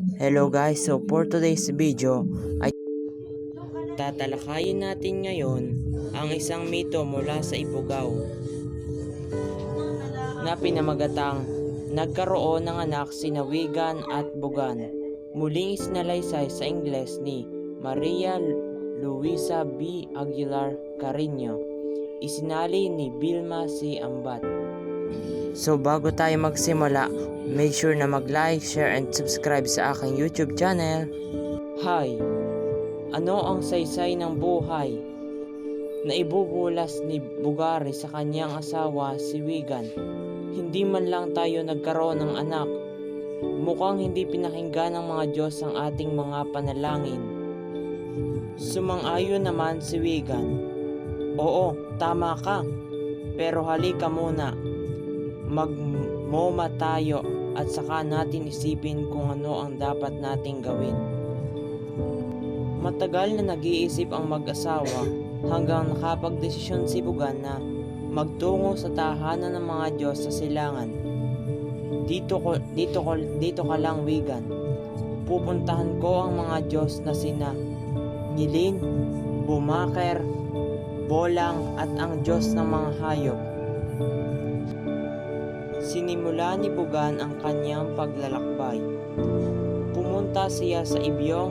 Hello guys, so for today's video ay tatalakayin natin ngayon ang isang mito mula sa Ipugaw na pinamagatang nagkaroon ng anak si Wigan at Bugan. Muling isinalaysay sa Ingles ni Maria Luisa B. Aguilar Carino. Isinali ni Vilma C. Ambat. So bago tayo magsimula, make sure na mag-like, share, and subscribe sa aking YouTube channel. Hi! Ano ang saysay ng buhay na ibubulas ni Bugari sa kanyang asawa si Wigan? Hindi man lang tayo nagkaroon ng anak. Mukhang hindi pinakinggan ng mga Diyos ang ating mga panalangin. Sumang-ayon naman si Wigan. Oo, tama ka. Pero halika muna magmoma tayo at saka natin isipin kung ano ang dapat nating gawin. Matagal na nag-iisip ang mag-asawa hanggang nakapagdesisyon si Bugan na magtungo sa tahanan ng mga Diyos sa silangan. Dito ko, dito ko, dito ka lang wigan. Pupuntahan ko ang mga Diyos na sina Nilin, Bumaker, Bolang at ang Diyos ng mga hayop. Sinimula ni Bugan ang kanyang paglalakbay. Pumunta siya sa Ibyong,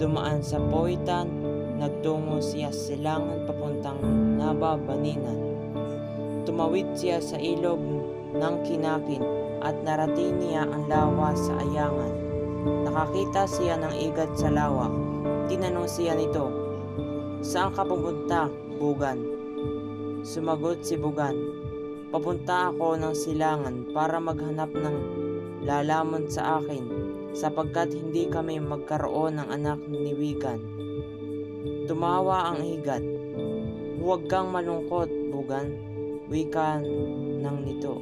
dumaan sa Poitan, nagtungo siya sa silangan papuntang Nababaninan. Tumawid siya sa ilog ng Kinakin at narating niya ang lawa sa Ayangan. Nakakita siya ng igat sa lawa. Tinanong siya nito, Saan ka pupunta, Bugan? Sumagot si Bugan, Papunta ako ng silangan para maghanap ng lalamon sa akin sapagkat hindi kami magkaroon ng anak ni Wigan. Tumawa ang higat. Huwag kang malungkot, Bugan. Wika ng nito.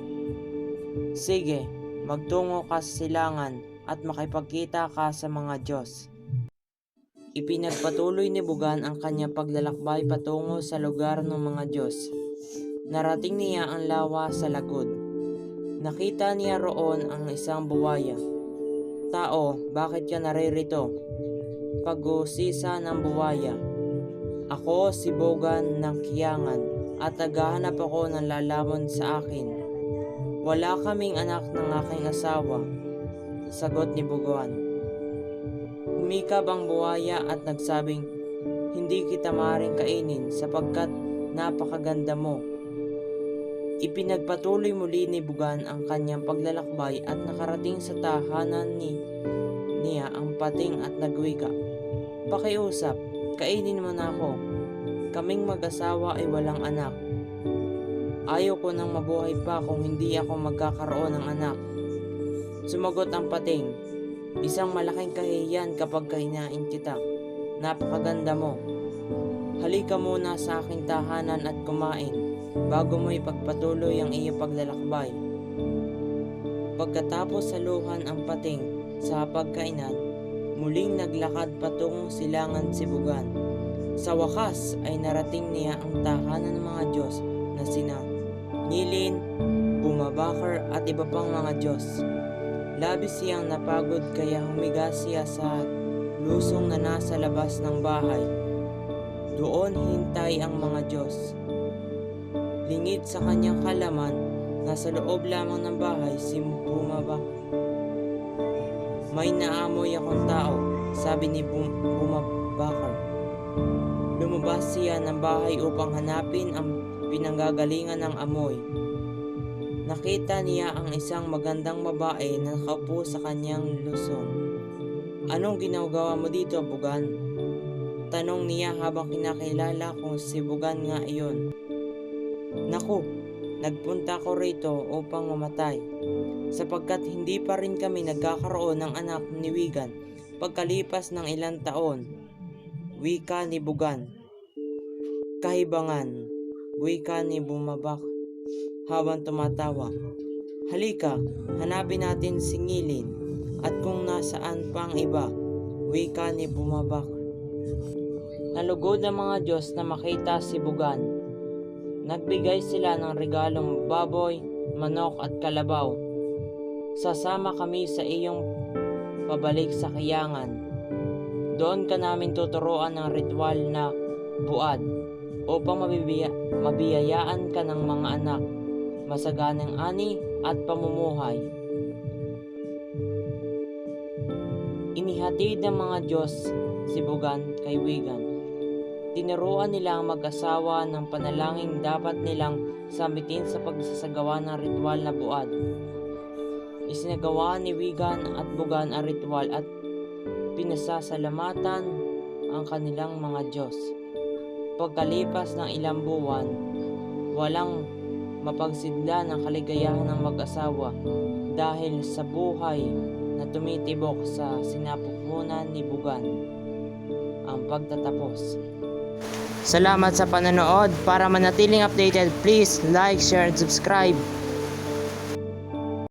Sige, magtungo ka sa silangan at makipagkita ka sa mga Diyos. Ipinagpatuloy ni Bugan ang kanyang paglalakbay patungo sa lugar ng mga Diyos. Narating niya ang lawa sa lagod. Nakita niya roon ang isang buwaya. Tao, bakit ka naririto? Pag-uusisa ng buwaya. Ako si Bogan ng Kiyangan at naghahanap ako ng lalamon sa akin. Wala kaming anak ng aking asawa. Sagot ni Bugan. Humikab ang buwaya at nagsabing, Hindi kita maring kainin sapagkat napakaganda mo. Ipinagpatuloy muli ni Bugan ang kanyang paglalakbay at nakarating sa tahanan ni niya ang pating at nagwika. Pakiusap, kainin mo na ako. Kaming mag-asawa ay walang anak. Ayaw ko nang mabuhay pa kung hindi ako magkakaroon ng anak. Sumagot ang pating, isang malaking kahihiyan kapag kahinain kita. Napakaganda mo. Halika muna sa aking tahanan at kumain bago mo ipagpatuloy ang iyong paglalakbay. Pagkatapos saluhan ang pating sa pagkainan, muling naglakad patungong silangan si Bugan. Sa wakas ay narating niya ang tahanan ng mga Diyos na sina Nilin, Bumabakar at iba pang mga Diyos. Labis siyang napagod kaya humiga siya sa lusong na nasa labas ng bahay. Doon hintay ang mga Diyos. Lingid sa kanyang kalaman, nasa loob lamang ng bahay si Bumaba. May naamoy akong tao, sabi ni Bum- Bumabakar. Lumabas siya ng bahay upang hanapin ang pinanggagalingan ng amoy. Nakita niya ang isang magandang babae na nakaupo sa kanyang lusong. Anong ginagawa mo dito, Bugan? Tanong niya habang kinakilala kung si Bugan nga iyon. Naku, nagpunta ko rito upang mamatay, sapagkat hindi pa rin kami nagkakaroon ng anak ni Wigan pagkalipas ng ilang taon. Wika ni Bugan. Kahibangan, wika ni Bumabak habang tumatawa. Halika, hanapin natin si Ngilin at kung nasaan pa ang iba, wika ni Bumabak. Nalugod ang mga Diyos na makita si Bugan. Nagbigay sila ng regalong baboy, manok at kalabaw. Sasama kami sa iyong pabalik sa kayangan. Doon ka namin tuturuan ng ritual na buad upang mabibiya, mabiyayaan ka ng mga anak, masaganang ani at pamumuhay. Inihatid ng mga Diyos si Bugan kay Wigan. Tinuruan nila ang mag-asawa ng panalangin dapat nilang samitin sa pagsasagawa ng ritual na buad. Isinagawa ni Wigan at Bugan ang ritual at pinasasalamatan ang kanilang mga Diyos. Pagkalipas ng ilang buwan, walang mapagsidla ng kaligayahan ng mag-asawa dahil sa buhay na tumitibok sa sinapupunan ni Bugan ang pagtatapos. Salamat sa panonood. Para manatiling updated, please like, share, and subscribe.